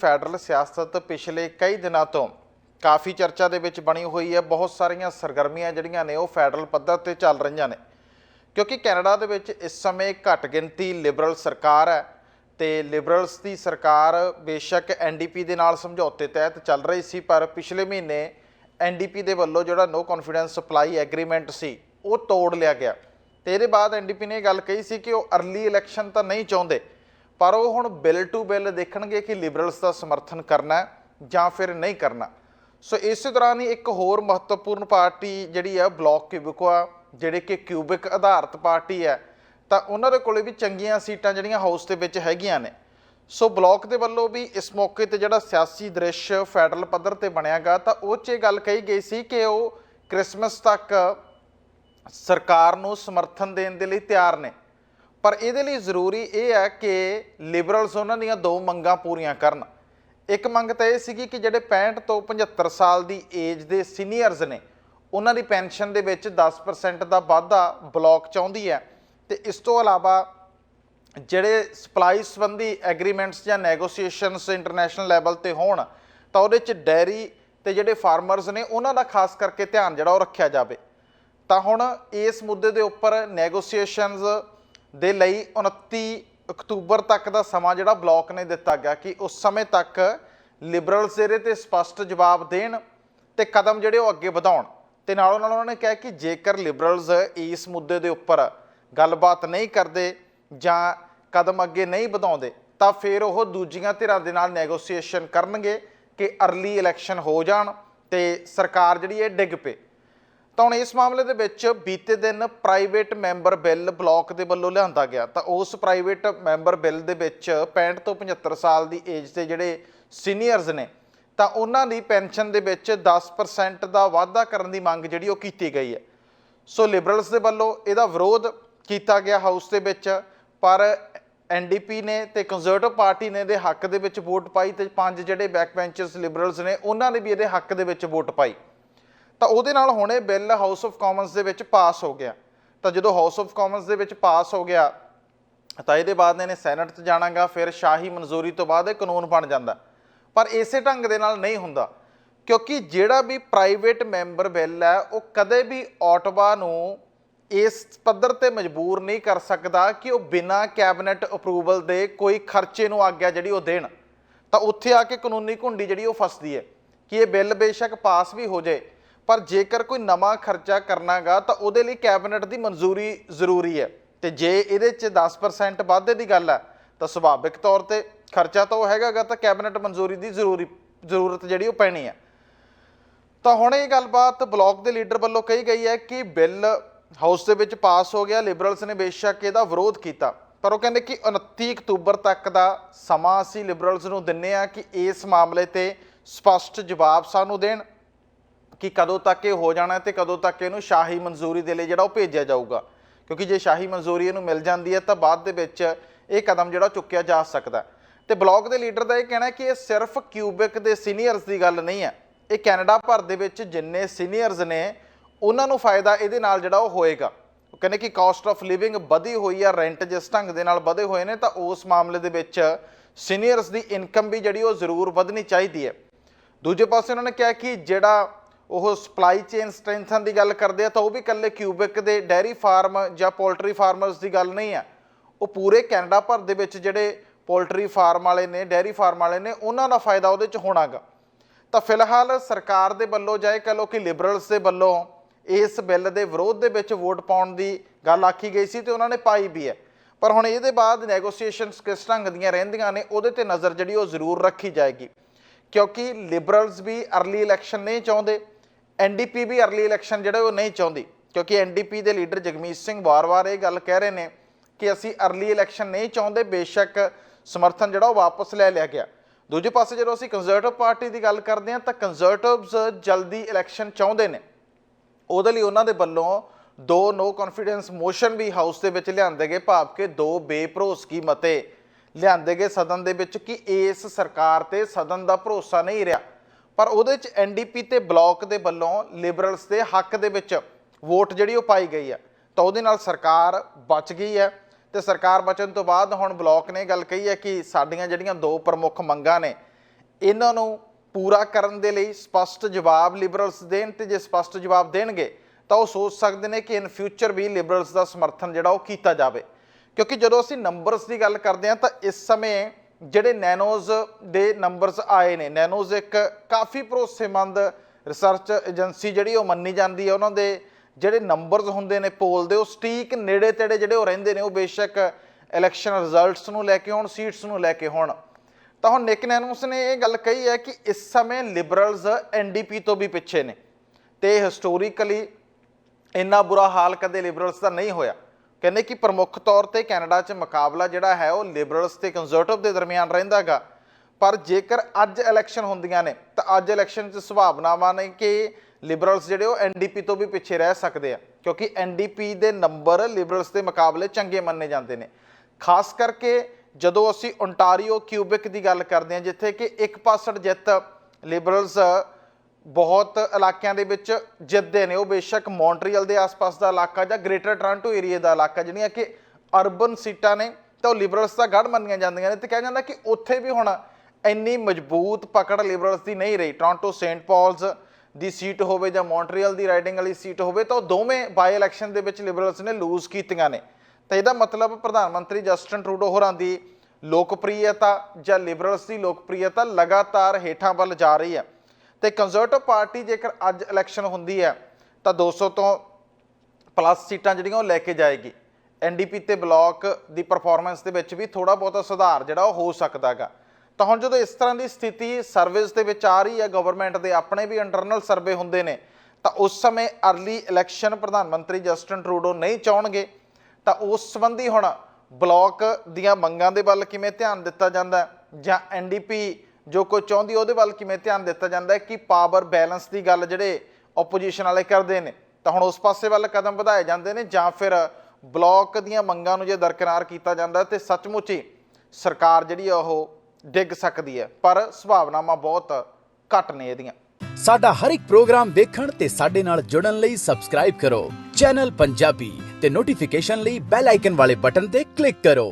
Federal ਸਿਆਸਤ ਪਿਛਲੇ ਕਈ ਦਿਨਾਂ ਤੋਂ ਕਾਫੀ ਚਰਚਾ ਦੇ ਵਿੱਚ ਬਣੀ ਹੋਈ ਹੈ। ਬਹੁਤ ਸਾਰੀਆਂ ਸਰਗਰਮੀਆਂ ਜਿਹੜੀਆਂ ਨੇ ਉਹ ਫੈਡਰਲ ਪੱਧਰ ਤੇ ਚੱਲ ਰਹੀਆਂ ਨੇ। ਕਿਉਂਕਿ ਕੈਨੇਡਾ ਦੇ ਵਿੱਚ ਇਸ ਸਮੇਂ ਘੱਟ ਗਿਣਤੀ ਲਿਬਰਲ ਸਰਕਾਰ ਹੈ ਤੇ ਲਿਬਰਲਸ ਦੀ ਸਰਕਾਰ ਬੇਸ਼ੱਕ ਐਨਡੀਪੀ ਦੇ ਨਾਲ ਸਮਝੌਤੇ ਤਹਿਤ ਚੱਲ ਰਹੀ ਸੀ, ਪਰ ਪਿਛਲੇ ਮਹੀਨੇ ਐਨਡੀਪੀ ਦੇ ਵੱਲੋਂ ਜਿਹੜਾ ਨੋ ਕੌਨਫੀਡੈਂਸ ਸਪਲਾਈ ਐਗਰੀਮੈਂਟ ਸੀ, ਉਹ ਤੋੜ ਲਿਆ ਗਿਆ। ਤੇ ਇਹਦੇ ਬਾਅਦ ਐਨਡੀਪੀ ਨੇ ਇਹ ਗੱਲ ਕਹੀ ਸੀ ਕਿ ਉਹ ਅਰਲੀ ਇਲੈਕਸ਼ਨ ਤਾਂ ਨਹੀਂ ਚਾਹੁੰਦੇ ਪਰ ਉਹ ਹੁਣ ਬਿੱਲ ਟੂ ਬਿੱਲ ਦੇਖਣਗੇ ਕਿ ਲਿਬਰਲਸ ਦਾ ਸਮਰਥਨ ਕਰਨਾ ਜਾਂ ਫਿਰ ਨਹੀਂ ਕਰਨਾ। ਸੋ ਇਸੇ ਦੌਰਾਨ ਹੀ ਇੱਕ ਹੋਰ ਮਹੱਤਵਪੂਰਨ ਪਾਰਟੀ ਜਿਹੜੀ ਆ, ਬਲੌਕ ਕਿਊਬਿਕਵਾ ਜਿਹੜੇ ਕਿ ਕਿਊਬਿਕ ਆਧਾਰਿਤ ਪਾਰਟੀ ਹੈ, ਤਾਂ ਉਹਨਾਂ ਦੇ ਕੋਲੇ ਵੀ ਚੰਗੀਆਂ ਸੀਟਾਂ ਜਿਹੜੀਆਂ ਹਾਊਸ ਦੇ ਵਿੱਚ ਹੈਗੀਆਂ ਨੇ। ਸੋ ਬਲੌਕ ਦੇ ਵੱਲੋਂ ਵੀ ਇਸ ਮੌਕੇ ਤੇ ਜਿਹੜਾ ਸਿਆਸੀ ਦ੍ਰਿਸ਼ ਫੈਡਰਲ ਪੱਧਰ ਤੇ ਬਣਿਆਗਾ, ਤਾਂ ਉਹ 'ਚ ਇਹ ਗੱਲ ਕਹੀ ਗਈ ਸੀ ਕਿ ਉਹ ਕ੍ਰਿਸਮਸ ਤੱਕ ਸਰਕਾਰ ਨੂੰ ਸਮਰਥਨ ਦੇਣ ਦੇ ਲਈ ਤਿਆਰ ਨੇ। ਪਰ ਇਹਦੇ ਲਈ ਜ਼ਰੂਰੀ ਇਹ ਹੈ ਕਿ ਲਿਬਰਲਸ ਉਹਨਾਂ ਦੀਆਂ ਦੋ ਮੰਗਾਂ ਪੂਰੀਆਂ ਕਰਨ। ਇੱਕ ਮੰਗ ਤਾਂ ਇਹ ਸੀਗੀ ਕਿ ਜਿਹੜੇ 65 ਤੋਂ 75 ਸਾਲ ਦੀ ਏਜ ਦੇ ਸੀਨੀਅਰਸ ਨੇ, ਉਹਨਾਂ ਦੀ ਪੈਨਸ਼ਨ ਦੇ ਵਿੱਚ 10% ਦਾ ਵਾਧਾ ਬਲੌਕ ਚਾਹੁੰਦੀ ਹੈ ਤੇ ਇਸ ਤੋਂ ਇਲਾਵਾ ਜਿਹੜੇ ਸਪਲਾਈ ਸੰਬੰਧੀ ਐਗਰੀਮੈਂਟਸ ਜਾਂ ਨੈਗੋਸੀਏਸ਼ਨਸ ਇੰਟਰਨੈਸ਼ਨਲ ਲੈਵਲ ਤੇ ਹੋਣ, ਤਾਂ ਉਹਦੇ ਚ ਡੈਰੀ ਤੇ ਜਿਹੜੇ ਫਾਰਮਰਸ ਨੇ, ਉਹਨਾਂ ਦਾ ਖਾਸ ਕਰਕੇ ਧਿਆਨ ਜਿਹੜਾ ਉਹ ਰੱਖਿਆ ਜਾਵੇ। ਤਾਂ ਹੁਣ ਇਸ ਮੁੱਦੇ ਦੇ ਉੱਪਰ ਨੈਗੋਸੀਏਸ਼ਨਸ ਦੇ ਲਈ 29 ਅਕਤੂਬਰ ਤੱਕ ਦਾ ਸਮਾਂ ਜਿਹੜਾ ਬਲੌਕ ਨੇ ਦਿੱਤਾ ਗਿਆ ਕਿ ਉਸ ਸਮੇਂ ਤੱਕ ਲਿਬਰਲਸ ਇਹਦੇ ਤੇ ਸਪਸ਼ਟ ਜਵਾਬ ਦੇਣ ਤੇ ਕਦਮ ਜਿਹੜੇ ਉਹ ਅੱਗੇ ਵਧਾਉਣ। ਤੇ ਨਾਲੋਂ ਨਾਲ ਉਹਨਾਂ ਨੇ ਕਿਹਾ ਕਿ ਜੇਕਰ ਲਿਬਰਲਸ ਇਸ ਮੁੱਦੇ ਦੇ ਉੱਪਰ ਗੱਲਬਾਤ ਨਹੀਂ ਕਰਦੇ ਜਾਂ ਕਦਮ ਅੱਗੇ ਨਹੀਂ ਵਧਾਉਂਦੇ, ਤਾਂ ਫਿਰ ਉਹ ਦੂਜੀਆਂ ਧਿਰਾਂ ਦੇ ਨਾਲ ਨੈਗੋਸੀਏਸ਼ਨ ਕਰਨਗੇ ਕਿ ਅਰਲੀ ਇਲੈਕਸ਼ਨ ਹੋ ਜਾਣ ਤੇ ਸਰਕਾਰ ਜਿਹੜੀ ਇਹ ਡਿੱਗ ਪਏ। ਤਾਂ ਹੁਣ ਇਸ ਮਾਮਲੇ ਦੇ ਵਿੱਚ ਬੀਤੇ ਦਿਨ ਪ੍ਰਾਈਵੇਟ ਮੈਂਬਰ ਬਿੱਲ ਬਲਾਕ ਦੇ ਵੱਲੋਂ ਲਿਆਂਦਾ ਗਿਆ। ਤਾਂ ਉਸ ਪ੍ਰਾਈਵੇਟ ਮੈਂਬਰ ਬਿੱਲ ਦੇ ਵਿੱਚ 65 ਤੋਂ 75 ਸਾਲ ਦੀ ਏਜ ਦੇ ਜਿਹੜੇ ਸੀਨੀਅਰਸ ਨੇ, ਤਾਂ ਉਹਨਾਂ ਦੀ ਪੈਨਸ਼ਨ ਦੇ ਵਿੱਚ 10% ਦਾ ਵਾਧਾ ਕਰਨ ਦੀ ਮੰਗ ਜਿਹੜੀ ਉਹ ਕੀਤੀ ਗਈ ਹੈ। ਸੋ ਲਿਬਰਲਸ ਦੇ ਵੱਲੋਂ ਇਹਦਾ ਵਿਰੋਧ ਕੀਤਾ ਗਿਆ ਹਾਊਸ ਦੇ ਵਿੱਚ, ਪਰ ਐਨਡੀਪੀ ਨੇ ਤੇ ਕੰਜ਼ਰਵੇਟਿਵ ਪਾਰਟੀ ਨੇ ਇਹਦੇ ਹੱਕ ਦੇ ਵਿੱਚ ਵੋਟ ਪਾਈ ਤੇ ਪੰਜ ਜਿਹੜੇ ਬੈਕ ਬੈਂਚਰਸ ਲਿਬਰਲਸ ਨੇ, ਉਹਨਾਂ ਨੇ ਵੀ ਇਹਦੇ ਹੱਕ ਦੇ ਵਿੱਚ ਵੋਟ ਪਾਈ। ਤਾਂ ਉਹਦੇ ਨਾਲ ਹੁਣ ਇਹ ਬਿੱਲ ਹਾਊਸ ਆਫ ਕਾਮਨਸ ਦੇ ਵਿੱਚ ਪਾਸ ਹੋ ਗਿਆ। ਤਾਂ ਜਦੋਂ ਹਾਊਸ ਆਫ ਕਾਮਨਸ ਦੇ ਵਿੱਚ ਪਾਸ ਹੋ ਗਿਆ, ਤਾਂ ਇਹਦੇ ਬਾਅਦ ਇਹਨੇ ਸੈਨੇਟ 'ਚ ਜਾਣਾਗਾ, ਫਿਰ ਸ਼ਾਹੀ ਮਨਜ਼ੂਰੀ ਤੋਂ ਬਾਅਦ ਇਹ ਕਾਨੂੰਨ ਬਣ ਜਾਂਦਾ। ਪਰ ਇਸੇ ਢੰਗ ਦੇ ਨਾਲ ਨਹੀਂ ਹੁੰਦਾ, ਕਿਉਂਕਿ ਜਿਹੜਾ ਵੀ ਪ੍ਰਾਈਵੇਟ ਮੈਂਬਰ ਬਿੱਲ ਹੈ, ਉਹ ਕਦੇ ਵੀ ਆਟਵਾ ਨੂੰ ਇਸ ਪੱਧਰ ਤੇ ਮਜਬੂਰ ਨਹੀਂ ਕਰ ਸਕਦਾ ਕਿ ਉਹ ਬਿਨਾਂ ਕੈਬਨਿਟ ਅਪਰੂਵਲ ਦੇ ਕੋਈ ਖਰਚੇ ਨੂੰ ਆਗਿਆ ਜਿਹੜੀ ਉਹ ਦੇਣ। ਤਾਂ ਉੱਥੇ ਆ ਕੇ ਕਾਨੂੰਨੀ ਘੁੰਡੀ ਜਿਹੜੀ ਉਹ ਫਸਦੀ ਹੈ, ਕਿ ਇਹ ਬਿੱਲ ਬੇਸ਼ੱਕ ਪਾਸ ਵੀ ਹੋ ਜਾਏ। ਪਰ ਜੇਕਰ ਕੋਈ ਨਵਾਂ ਖਰਚਾ ਕਰਨਾਗਾ ਤਾਂ ਉਹਦੇ ਲਈ ਕੈਬਨਿਟ ਦੀ ਮਨਜ਼ੂਰੀ ਜ਼ਰੂਰੀ ਹੈ। ਤੇ ਜੇ ਇਹਦੇ 'ਚ 10% ਵਾਧੇ ਦੀ ਗੱਲ ਹੈ, ਤਾਂ ਸੁਭਾਵਿਕ ਤੌਰ ਤੇ ਖਰਚਾ ਤਾਂ ਉਹ ਹੈਗਾਗਾ, ਤਾਂ ਕੈਬਨਿਟ ਮਨਜ਼ੂਰੀ ਦੀ ਜ਼ਰੂਰੀ, ਜ਼ਰੂਰਤ ਜਿਹੜੀ ਉਹ ਪੈਣੀ ਹੈ। ਤਾਂ ਹੁਣ ਇਹ ਗੱਲਬਾਤ ਬਲਾਕ ਦੇ ਲੀਡਰ ਵੱਲੋਂ ਕਹੀ ਗਈ ਹੈ ਕਿ ਬਿੱਲ ਹਾਊਸ ਦੇ ਵਿੱਚ ਪਾਸ ਹੋ ਗਿਆ, ਲਿਬਰਲਸ ਨੇ ਬੇਸ਼ੱਕ ਇਹਦਾ ਵਿਰੋਧ ਕੀਤਾ। ਪਰ ਉਹ ਕਹਿੰਦੇ ਕਿ 29 ਅਕਤੂਬਰ ਤੱਕ ਦਾ ਸਮਾਂ ਅਸੀਂ ਲਿਬਰਲਸ ਨੂੰ ਦਿੰਨੇ ਆ ਕਿ ਇਸ ਮਾਮਲੇ ਤੇ ਸਪਸ਼ਟ ਜਵਾਬ ਸਾਨੂੰ ਦੇਣ। ਕਿ ਕਦੋਂ ਤੱਕ ਇਹ ਹੋ ਜਾਣਾ ਤੇ ਕਦੋਂ ਤੱਕ ਇਹਨੂੰ ਸ਼ਾਹੀ ਮਨਜ਼ੂਰੀ ਦੇ ਲਈ ਜਿਹੜਾ ਉਹ ਭੇਜਿਆ ਜਾਊਗਾ। ਕਿਉਂਕਿ ਜੇ ਸ਼ਾਹੀ ਮਨਜ਼ੂਰੀ ਇਹਨੂੰ ਮਿਲ ਜਾਂਦੀ ਹੈ, ਤਾਂ ਬਾਅਦ ਦੇ ਵਿੱਚ ਇਹ ਕਦਮ ਜਿਹੜਾ ਚੁੱਕਿਆ ਜਾ ਸਕਦਾ ਹੈ। ਤੇ ਬਲਾਕ ਦੇ ਲੀਡਰ ਦਾ ਇਹ ਕਹਿਣਾ ਕਿ ਇਹ ਸਿਰਫ ਕਿਊਬਿਕ ਦੇ ਸੀਨੀਅਰਸ ਦੀ ਗੱਲ ਨਹੀਂ ਹੈ। ਇਹ ਕੈਨੇਡਾ ਭਰ ਦੇ ਵਿੱਚ ਜਿੰਨੇ ਸੀਨੀਅਰਸ ਨੇ, ਉਹਨਾਂ ਨੂੰ ਫਾਇਦਾ ਇਹਦੇ ਨਾਲ ਜਿਹੜਾ ਉਹ ਹੋਏਗਾ। ਉਹ ਕਹਿੰਦੇ ਕਿ ਕਾਸਟ ਆਫ ਲਿਵਿੰਗ ਵਧੀ ਹੋਈ ਆ ਰੈਂਟ ਜਿਸ ਢੰਗ ਦੇ ਨਾਲ ਵਧੇ ਹੋਏ ਨੇ, ਤਾਂ ਉਸ ਮਾਮਲੇ ਦੇ ਵਿੱਚ ਸੀਨੀਅਰਸ ਦੀ ਇਨਕਮ ਵੀ ਜਿਹੜੀ ਉਹ ਜ਼ਰੂਰ ਵਧਣੀ ਚਾਹੀਦੀ ਹੈ। ਦੂਜੇ ਪਾਸੇ ਉਹਨਾਂ ਨੇ ਕਿਹਾ ਕਿ ਜਿਹੜਾ ਉਹ ਸਪਲਾਈ ਚੇਨ ਸਟਰੈਂਥਨ ਦੀ ਗੱਲ ਕਰਦੇ ਆ ਤਾਂ ਉਹ ਵੀ ਇਕੱਲੇ ਕਿਊਬਿਕ ਦੇ ਡੈਰੀ ਫਾਰਮ ਜਾਂ ਪੋਲਟਰੀ ਫਾਰਮਰਸ ਦੀ ਗੱਲ ਨਹੀਂ ਆ। ਉਹ ਪੂਰੇ ਕੈਨੇਡਾ ਭਰ ਦੇ ਵਿੱਚ ਜਿਹੜੇ ਪੋਲਟਰੀ ਫਾਰਮ ਵਾਲੇ ਨੇ ਡੈਰੀ ਫਾਰਮ ਵਾਲੇ ਨੇ, ਉਹਨਾਂ ਦਾ ਫਾਇਦਾ ਉਹਦੇ ਚ ਹੋਣਾਗਾ। ਤਾਂ ਫਿਲਹਾਲ ਸਰਕਾਰ ਦੇ ਵੱਲੋਂ ਜਾਏ ਕਹ ਲੋ ਕਿ ਲਿਬਰਲਸ ਦੇ ਵੱਲੋਂ ਇਸ ਬਿੱਲ ਦੇ ਵਿਰੋਧ ਦੇ ਵਿੱਚ ਵੋਟ ਪਾਉਣ ਦੀ ਗੱਲ ਆਖੀ ਗਈ ਸੀ ਤੇ ਉਹਨਾਂ ਨੇ ਪਾਈ ਵੀ ਹੈ। ਪਰ ਹੁਣ ਇਹਦੇ ਬਾਅਦ ਨੈਗੋਸੀਏਸ਼ਨਸ ਕਿਸ ਢੰਗ ਦੀਆਂ ਰਹਿੰਦੀਆਂ ਨੇ, ਉਹਦੇ ਤੇ ਨਜ਼ਰ ਜਿਹੜੀ ਉਹ ਜ਼ਰੂਰ ਰੱਖੀ ਜਾਏਗੀ। ਕਿਉਂਕਿ ਲਿਬਰਲਸ ਵੀ ਅਰਲੀ ਇਲੈਕਸ਼ਨ ਨਹੀਂ ਚਾਹੁੰਦੇ। ਐਨਡੀਪੀ ਵੀ ਅਰਲੀ ਇਲੈਕਸ਼ਨ ਜਿਹੜੇ ਉਹ ਨਹੀਂ ਚਾਹੁੰਦੀ, ਕਿਉਂਕਿ ਐਨਡੀਪੀ ਦੇ ਲੀਡਰ ਜਗਮੀਤ ਸਿੰਘ ਵਾਰ-ਵਾਰ ਇਹ ਗੱਲ ਕਹਿ ਰਹੇ ਨੇ ਕਿ ਅਸੀਂ ਅਰਲੀ ਇਲੈਕਸ਼ਨ ਨਹੀਂ ਚਾਹੁੰਦੇ, ਬੇਸ਼ੱਕ ਸਮਰਥਨ ਜਿਹੜਾ ਉਹ ਵਾਪਸ ਲੈ ਲਿਆ ਗਿਆ। ਦੂਜੇ ਪਾਸੇ ਜਦੋਂ ਅਸੀਂ ਕੰਜ਼ਰਵੇਟਿਵ ਪਾਰਟੀ ਦੀ ਗੱਲ ਕਰਦੇ ਹਾਂ, ਤਾਂ ਕੰਜ਼ਰਵੇਟਿਵਸ ਜਲਦੀ ਇਲੈਕਸ਼ਨ ਚਾਹੁੰਦੇ ਨੇ। ਉਹਦੇ ਲਈ ਉਹਨਾਂ ਦੇ ਵੱਲੋਂ ਦੋ ਨੋ ਕੌਨਫੀਡੈਂਸ ਮੋਸ਼ਨ ਵੀ ਹਾਊਸ ਦੇ ਵਿੱਚ ਲਿਆਂਦੇ ਗਏ, ਭਾਵ ਕਿ ਦੋ ਬੇਭਰੋਸਗੀ ਮਤੇ ਲਿਆਂਦੇ ਗਏ ਸਦਨ ਦੇ ਵਿੱਚ ਕਿ ਇਸ ਸਰਕਾਰ ਤੇ ਸਦਨ ਦਾ ਭਰੋਸਾ ਨਹੀਂ ਰਿਹਾ। ਪਰ ਉਹਦੇ ਚ ਐਨਡੀਪੀ ਤੇ ਬਲਾਕ ਦੇ ਵੱਲੋਂ ਲਿਬਰਲਸ ਦੇ ਹੱਕ ਦੇ ਵਿੱਚ ਵੋਟ ਜਿਹੜੀ ਉਹ ਪਾਈ ਗਈ ਹੈ ਤਾਂ ਉਹਦੇ ਨਾਲ ਸਰਕਾਰ ਬਚ ਗਈ ਹੈ ਤੇ ਸਰਕਾਰ ਬਚਣ ਤੋਂ ਬਾਅਦ ਹੁਣ ਬਲਾਕ ਨੇ ਗੱਲ ਕਹੀ ਹੈ ਕਿ ਸਾਡੀਆਂ ਜਿਹੜੀਆਂ ਦੋ ਪ੍ਰਮੁੱਖ ਮੰਗਾਂ ਨੇ, ਇਹਨਾਂ ਨੂੰ ਪੂਰਾ ਕਰਨ ਦੇ ਲਈ ਸਪਸ਼ਟ ਜਵਾਬ ਲਿਬਰਲਸ ਦੇਣ ਤੇ ਜੇ ਸਪਸ਼ਟ ਜਵਾਬ ਦੇਣਗੇ, ਤਾਂ ਉਹ ਸੋਚ ਸਕਦੇ ਨੇ ਕਿ ਇਨ ਫਿਊਚਰ ਵੀ ਲਿਬਰਲਸ ਦਾ ਸਮਰਥਨ ਜਿਹੜਾ ਉਹ ਕੀਤਾ ਜਾਵੇ। ਕਿਉਂਕਿ ਜਦੋਂ ਅਸੀਂ ਨੰਬਰਸ ਦੀ ਗੱਲ ਕਰਦੇ ਹਾਂ ਤਾਂ ਇਸ ਸਮੇਂ ਜਿਹੜੇ ਨੈਨੋਜ਼ ਦੇ ਨੰਬਰਸ ਆਏ ਨੇ, ਨੈਨੋਜ਼ ਇੱਕ ਕਾਫੀ ਭਰੋਸੇਮੰਦ ਰਿਸਰਚ ਏਜੰਸੀ ਜਿਹੜੀ ਉਹ ਮੰਨੀ ਜਾਂਦੀ ਹੈ। ਉਹਨਾਂ ਦੇ ਜਿਹੜੇ ਨੰਬਰਸ ਹੁੰਦੇ ਨੇ ਪੋਲ ਦੇ, ਉਹ ਸਟੀਕ ਨੇੜੇ ਤੇੜੇ ਜਿਹੜੇ ਉਹ ਰਹਿੰਦੇ ਨੇ, ਉਹ ਬੇਸ਼ੱਕ ਇਲੈਕਸ਼ਨ ਰਿਜ਼ਲਟਸ ਨੂੰ ਲੈ ਕੇ ਹੋਣ ਸੀਟਸ ਨੂੰ ਲੈ ਕੇ ਹੋਣ। ਤਾਂ ਹੁਣ ਨਿਕ ਨੈਨੋਸ ਨੇ ਇਹ ਗੱਲ ਕਹੀ ਹੈ ਕਿ ਇਸ ਸਮੇਂ ਲਿਬਰਲਸ ਐਨਡੀਪੀ ਤੋਂ ਵੀ ਪਿੱਛੇ ਨੇ ਤੇ ਹਿਸਟੋਰੀਕਲੀ ਇੰਨਾ ਬੁਰਾ ਹਾਲ ਕਦੇ ਲਿਬਰਲਸ ਦਾ ਨਹੀਂ ਹੋਇਆ। ਕਹਿੰਦੇ ਕਿ ਪ੍ਰਮੁੱਖ ਤੌਰ ਤੇ ਕੈਨੇਡਾ 'ਚ ਮੁਕਾਬਲਾ ਜਿਹੜਾ ਹੈ ਉਹ ਲਿਬਰਲਸ ਤੇ ਕੰਜ਼ਰਵੇਟਿਵ ਦੇ ਦਰਮਿਆਨ ਰਹਿੰਦਾਗਾ। ਪਰ ਜੇਕਰ ਅੱਜ ਇਲੈਕਸ਼ਨ ਹੁੰਦੀਆਂ ਨੇ, ਤਾਂ ਅੱਜ ਇਲੈਕਸ਼ਨ 'ਚ ਸੰਭਾਵਨਾਵਾਂ ਨੇ ਕਿ ਲਿਬਰਲਸ ਜਿਹੜੇ ਉਹ ਐਨਡੀਪੀ ਤੋਂ ਵੀ ਪਿੱਛੇ ਰਹਿ ਸਕਦੇ ਆ। ਕਿਉਂਕਿ ਐਨਡੀਪੀ ਦੇ ਨੰਬਰ ਲਿਬਰਲਸ ਦੇ ਮੁਕਾਬਲੇ ਚੰਗੇ ਮੰਨੇ ਜਾਂਦੇ ਨੇ। ਖਾਸ ਕਰਕੇ ਜਦੋਂ ਅਸੀਂ ਓਨਟਾਰੀਓ ਕਿਊਬਿਕ ਦੀ ਗੱਲ ਕਰਦੇ ਹਾਂ, ਜਿੱਥੇ ਕਿ 1% ਜਿੱਤ ਲਿਬਰਲਸ ਬਹੁਤ ਇਲਾਕਿਆਂ ਦੇ ਵਿੱਚ ਜਿੱਤਦੇ ਨੇ। ਉਹ ਬੇਸ਼ੱਕ ਮੌਂਟਰੀਅਲ ਦੇ ਆਸ-ਪਾਸ ਦਾ ਇਲਾਕਾ ਜਾਂ ਗ੍ਰੇਟਰ ਟੋਰਾਂਟੋ ਏਰੀਆ ਦਾ ਇਲਾਕਾ, ਜਿਹੜੀਆਂ ਕਿ ਅਰਬਨ ਸੀਟਾਂ ਨੇ ਤਾਂ ਉਹ ਲਿਬਰਲਸ ਦਾ ਗੜ ਮੰਨੀਆਂ ਜਾਂਦੀਆਂ ਨੇ। ਤੇ ਕਿਹਾ ਜਾਂਦਾ ਕਿ ਉੱਥੇ ਵੀ ਹੁਣ ਇੰਨੀ ਮਜ਼ਬੂਤ ਪਕੜ ਲਿਬਰਲਸ ਦੀ ਨਹੀਂ ਰਹੀ। ਟੋਰਾਂਟੋ, ਸੇਂਟ ਪੌਲਸ ਦੀ ਸੀਟ ਹੋਵੇ ਜਾਂ ਮੌਂਟਰੀਅਲ ਦੀ ਰਾਈਡਿੰਗ ਵਾਲੀ ਸੀਟ ਹੋਵੇ ਤਾਂ ਉਹ ਦੋਵੇਂ ਬਾਈ ਇਲੈਕਸ਼ਨ ਦੇ ਵਿੱਚ ਲਿਬਰਲਸ ਨੇ ਲੂਜ਼ ਕੀਤੀਆਂ ਨੇ। ਤਾਂ ਇਹਦਾ ਮਤਲਬ ਪ੍ਰਧਾਨ ਮੰਤਰੀ ਜਸਟਨ ਟਰੂਡੋ ਹੋਰਾਂ ਦੀ ਲੋਕਪ੍ਰਿਯਤਾ ਜਾਂ ਲਿਬਰਲਸ ਦੀ ਲੋਕਪ੍ਰਿਯਤਾ ਲਗਾਤਾਰ ਹੇਠਾਂ ਵੱਲ ਜਾ ਰਹੀ ਹੈ। ਤੇ ਕੰਜ਼ਰਵੇਟਿਵ ਪਾਰਟੀ ਜੇਕਰ ਅੱਜ ਇਲੈਕਸ਼ਨ ਹੁੰਦੀ ਹੈ, ਤਾਂ 200 ਤੋਂ ਪਲੱਸ ਸੀਟਾਂ ਜਿਹੜੀਆਂ ਉਹ ਲੈ ਕੇ ਜਾਏਗੀ। ਐਨਡੀਪੀ ਤੇ ਬਲਾਕ ਦੀ ਪਰਫਾਰਮੈਂਸ ਦੇ ਵਿੱਚ ਵੀ ਥੋੜਾ ਬਹੁਤਾ ਸੁਧਾਰ ਜਿਹੜਾ ਉਹ ਹੋ ਸਕਦਾਗਾ ਤਾਂ ਹੁਣ ਜਦੋਂ ਇਸ ਤਰ੍ਹਾਂ ਦੀ ਸਥਿਤੀ ਸਰਵਿਸ ਦੇ ਵਿੱਚ ਆ ਰਹੀ ਹੈ ਗਵਰਨਮੈਂਟ ਦੇ ਆਪਣੇ ਵੀ ਇੰਟਰਨਲ ਸਰਵੇ ਹੁੰਦੇ ਨੇ, ਤਾਂ ਉਸ ਸਮੇਂ ਅਰਲੀ ਇਲੈਕਸ਼ਨ ਪ੍ਰਧਾਨ ਮੰਤਰੀ ਜਸਟਨ ਟਰੂਡੋ ਨਹੀਂ ਚਾਹਣਗੇ। ਤਾਂ ਉਸ ਸੰਬੰਧੀ ਹੁਣ ਬਲਾਕ ਦੀਆਂ ਮੰਗਾਂ ਦੇ ਵੱਲ ਕਿਵੇਂ ਧਿਆਨ ਦਿੱਤਾ ਜਾਂਦਾ ਹੈ? ਜਾਂ ਐਨਡੀਪੀ ਜੋ ਕੋਈ ਚਾਹੁੰਦੀ ਉਹਦੇ ਵੱਲ ਕਿਵੇਂ ਧਿਆਨ ਦਿੱਤਾ ਜਾਂਦਾ ਹੈ ਕਿ ਪਾਵਰ ਬੈਲੈਂਸ ਦੀ ਗੱਲ ਜਿਹੜੇ ਆਪੋਜੀਸ਼ਨ ਵਾਲੇ ਕਰਦੇ ਨੇ, ਤਾਂ ਹੁਣ ਉਸ ਪਾਸੇ ਵੱਲ ਕਦਮ ਵਧਾਏ ਜਾਂਦੇ ਨੇ ਜਾਂ ਫਿਰ ਬਲਾਕ ਦੀਆਂ ਮੰਗਾਂ ਨੂੰ ਜੇ ਦਰਕਿਨਾਰ ਕੀਤਾ ਜਾਂਦਾ ਹੈ ਤੇ ਸੱਚਮੁੱਚ ਹੀ ਸਰਕਾਰ ਜਿਹੜੀ ਆ, ਉਹ ਡਿੱਗ ਸਕਦੀ ਹੈ, ਪਰ ਸੁਭਾਵਨਾਵਾਂ ਬਹੁਤ ਘੱਟ ਨੇ ਇਹਦੀਆਂ। ਸਾਡਾ ਹਰ ਇੱਕ ਪ੍ਰੋਗਰਾਮ ਦੇਖਣ ਤੇ ਸਾਡੇ ਨਾਲ ਜੁੜਨ ਲਈ ਸਬਸਕ੍ਰਾਈਬ ਕਰੋ। ਚੈਨਲ ਪੰਜਾਬੀ ਤੇ ਨੋਟੀਫਿਕੇਸ਼ਨ ਲਈ ਬੈਲ ਆਈਕਨ ਵਾਲੇ ਬਟਨ ਤੇ ਕਲਿੱਕ ਕਰੋ।